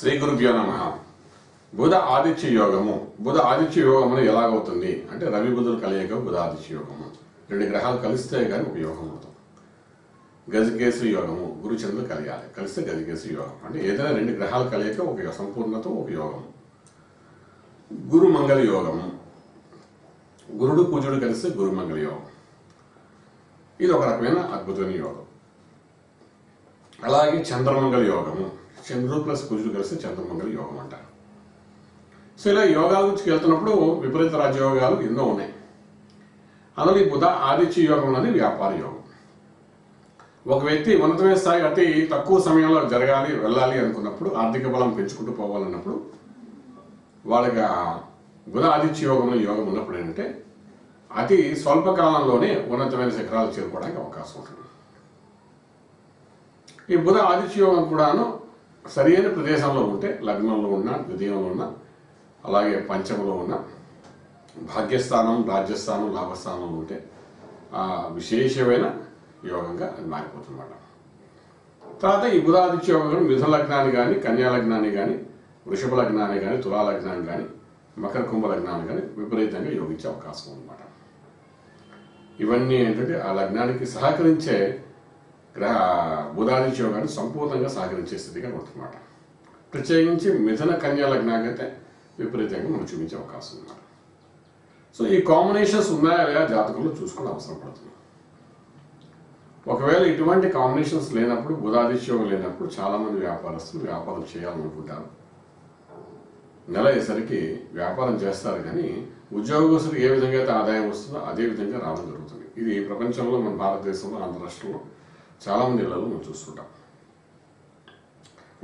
శ్రీ గురుభ్యో నమ. బుధ ఆదిత్య యోగము. బుధ ఆదిత్య యోగము ఎలాగవుతుంది? అంటే రవి బుధులు కలియక బుధ ఆదిత్య యోగము. రెండు గ్రహాలు కలిస్తే కానీ ఒక యోగం అవుతుంది గజకేశ్వరి యోగము గురుచంద్రులు కలియాలి. కలిస్తే గజకేశ్వరి యోగం. అంటే ఏదైనా రెండు గ్రహాలు కలియక ఒక సంపూర్ణత ఒక యోగం గురు మంగళ యోగము. గురుడు పూజుడు కలిస్తే గురు మంగళ యోగం. ఇది ఒక రకమైన అద్భుతమైన యోగం. అలాగే చంద్రమంగళ యోగము. చంద్రుడు ప్లస్ కుజుడు కలిసి చంద్రమంగళ యోగం అంటారు. సో ఇలా యోగాల గురించి వెళ్తున్నప్పుడు విపరీత రాజయోగాలు ఎన్నో ఉన్నాయి. అందులో ఈ బుధ ఆదిత్య యోగం అనేది వ్యాపార యోగం. ఒక వ్యక్తి ఉన్నతమైన స్థాయి అతి తక్కువ సమయంలో జరగాలి వెళ్ళాలి అనుకున్నప్పుడు ఆర్థిక బలం పెంచుకుంటూ పోవాలన్నప్పుడు వాళ్ళకి బుధ ఆదిత్య యోగంలో యోగం ఉన్నప్పుడు ఏంటంటే అతి స్వల్పకాలంలోనే ఉన్నతమైన శిఖరాలు చేరుకోవడానికి అవకాశం ఉంటుంది. ఈ బుధ ఆదిత్య యోగం కూడాను సరైన ప్రదేశంలో ఉంటే లగ్నంలో ఉన్న ద్వితీయంలో ఉన్న అలాగే పంచమలో ఉన్న భాగ్యస్థానం రాజ్యస్థానం లాభస్థానంలో ఉంటే ఆ విశేషమైన యోగంగా అది మారిపోతుందన్నమాట. తర్వాత ఈ బుధాదిత్య యోగం మిథున లగ్నాన్ని కానీ కన్యా లగ్నాన్ని కానీ వృషభ లగ్నాన్ని కానీ తులా లగ్నాన్ని కానీ మకర కుంభ లగ్నాన్ని కానీ విపరీతంగా యోగించే అవకాశం ఉందన్నమాట. ఇవన్నీ ఏంటంటే ఆ లగ్నానికి సహకరించే గ్రహ బుధాదిత్య యోగాన్ని సంపూర్ణంగా సహకరించే స్థితిగా ఉంటుందన్నమాట ప్రత్యేకించి మిథున కన్యా లగ్నాకైతే విపరీతంగా మనం చూపించే అవకాశం ఉన్నారు. సో ఈ కాంబినేషన్స్ ఉన్నాయా లేదా జాతకంలో చూసుకునే అవసరం పడుతుంది. ఒకవేళ ఇటువంటి కాంబినేషన్స్ లేనప్పుడు బుధాదిత్యోగం లేనప్పుడు చాలామంది వ్యాపారస్తులు వ్యాపారం చేయాలనుకుంటారు. నెల అయ్యేసరికి వ్యాపారం చేస్తారు కానీ ఉద్యోగస్తులు ఏ విధంగా అయితే ఆదాయం వస్తుందో అదే విధంగా రావడం జరుగుతుంది. ఇది ప్రపంచంలో మన భారతదేశంలో ఆంధ్ర రాష్ట్రంలో చాలా మంది ఇళ్ళలో మనం చూస్తుంటాం.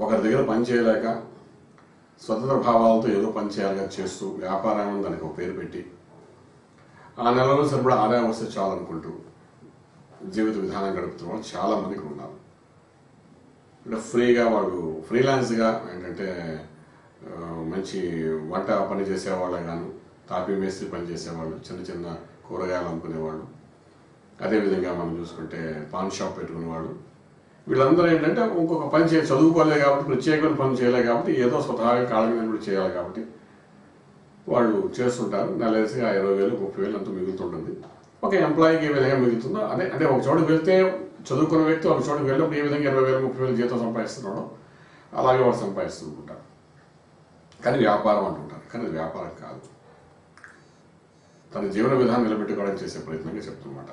ఒకరి దగ్గర పని చేయలేక స్వతంత్ర భావాలతో ఏదో పని చేయాలిగా చేస్తూ వ్యాపారాన్ని దానికి ఒక పేరు పెట్టి ఆ నెలలో సరిపడా ఆదాయం వస్తే చాలనుకుంటూ జీవిత విధానం గడుపుతున్న వాళ్ళు చాలా మందికి ఉన్నారు. అంటే ఫ్రీగా వాళ్ళు ఫ్రీలాన్స్గా ఏంటంటే మంచి వంట పని చేసేవాళ్ళే గాను తాపీ మేస్త్రి పని చేసేవాళ్ళు చిన్న చిన్న కూరగాయలు అమ్ముకునేవాళ్ళు. అదేవిధంగా మనం చూసుకుంటే పాన్ షాప్ పెట్టుకునేవాడు వీళ్ళందరూ ఏంటంటే ఇంకొక పని చేయ చదువుకోలేదు కాబట్టి ప్రత్యేకమైన పని చేయలేదు కాబట్టి ఏదో స్వతహాగా కాళ్ళ మీద కూడా చేయాలి కాబట్టి వాళ్ళు చేస్తుంటారు. నెలసిగా ఇరవై వేలు ముప్పై వేలు అంతా మిగులుతుంటుంది. ఒక ఎంప్లాయీకి ఏ విధంగా మిగులుతుందో అదే అంటే ఒక చోటుకు వెళ్తే చదువుకున్న వ్యక్తి ఒక చోటుకు వెళ్ళినప్పుడు ఏ విధంగా ఇరవై వేలు ముప్పై వేలు జీతం సంపాదిస్తున్నాడో అలాగే వాడు సంపాదిస్తుంటారు కానీ వ్యాపారం అంటుంటారు. కానీ అది వ్యాపారం కాదు. తన జీవన విధానం నిలబెట్టుకోవడానికి చేసే ప్రయత్నంగా చెప్తున్నమాట.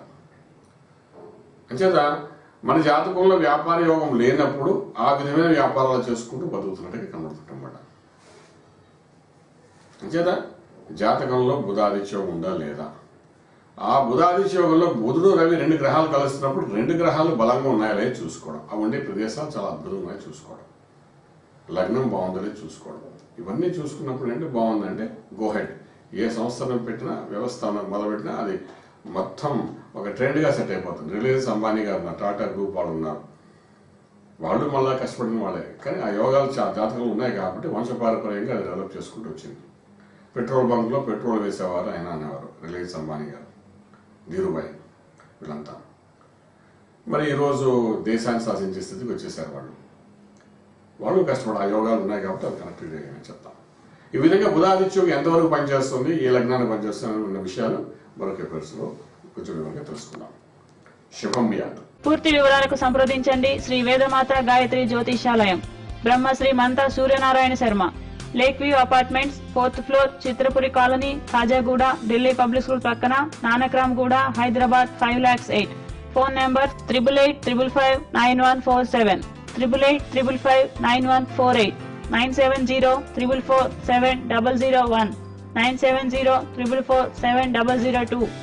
అంచేత మన జాతకంలో వ్యాపార యోగం లేనప్పుడు ఆ విధమైన వ్యాపారాలు చేసుకుంటూ బతుకుతున్నట్టుగా కనబడుతుంటన్నమాట అంచేత జాతకంలో బుధాదిత్యోగం ఉందా లేదా? ఆ బుధాదిత్యోగంలో బుధుడు రవి రెండు గ్రహాలు కలుస్తున్నప్పుడు రెండు గ్రహాలు బలంగా ఉన్నాయా లేదా చూసుకోవడం. ఆ ఉండే ప్రదేశాలు చాలా అద్భుతంగా చూసుకోవడం. లగ్నం బాగుందలే చూసుకోవడం. ఇవన్నీ చూసుకున్నప్పుడు ఏంటి బాగుందంటే గోహెడ్ ఏ సంస్థను పెట్టినా వ్యవస్థ మొదలుపెట్టినా అది మొత్తం ఒక ట్రెండ్గా సెట్ అయిపోతుంది. రిలయన్స్ అంబానీ గారు ఉన్నారు టాటా గ్రూప్ వాళ్ళు ఉన్నారు. వాళ్ళు మళ్ళీ కష్టపడిన వాళ్ళే. కానీ ఆ యోగాలు చా జాతకాలు ఉన్నాయి కాబట్టి వంశపారపర్యంగా అది డెవలప్ చేసుకుంటూ వచ్చింది. పెట్రోల్ బంక్లో పెట్రోల్ వేసేవారు ఆయన అనేవారు రిలయన్స్ అంబానీ గారు. ధీరుభాయ్ వీళ్ళంతా. మరి ఈరోజు దేశాన్ని శాసించే స్థితికి వచ్చేసారు వాళ్ళు. వాళ్ళు కష్టపడి ఆ యోగాలు ఉన్నాయి కాబట్టి అది కనెక్టెడ్ చేయని చెప్తాం. ఈ విధంగా బుధాదిత్యం ఎంతవరకు పనిచేస్తుంది ఏ లగ్నాన్ని పనిచేస్తుంది ఉన్న విషయాలు మరొక ఎపిసోడ్స్లో కొంచెం వివరంగా తెలుసుకుందాం. శుభం వ్యాధి పూర్తి వివరాలకు సంప్రదించండి Shri Vedamata Gayatri జ్యోతిషాలయం Brahmasri Manta Suryanarayana Sharma. Lake view apartments fourth floor Chitrapuri colony Khajaguda Delhi public school పక్కన Nanakram Guda Hyderabad five lakhs eight. Phone number triple eight triple five nine one four seven. Triple eight triple five nine one four eight. 970 447 001 970 447 002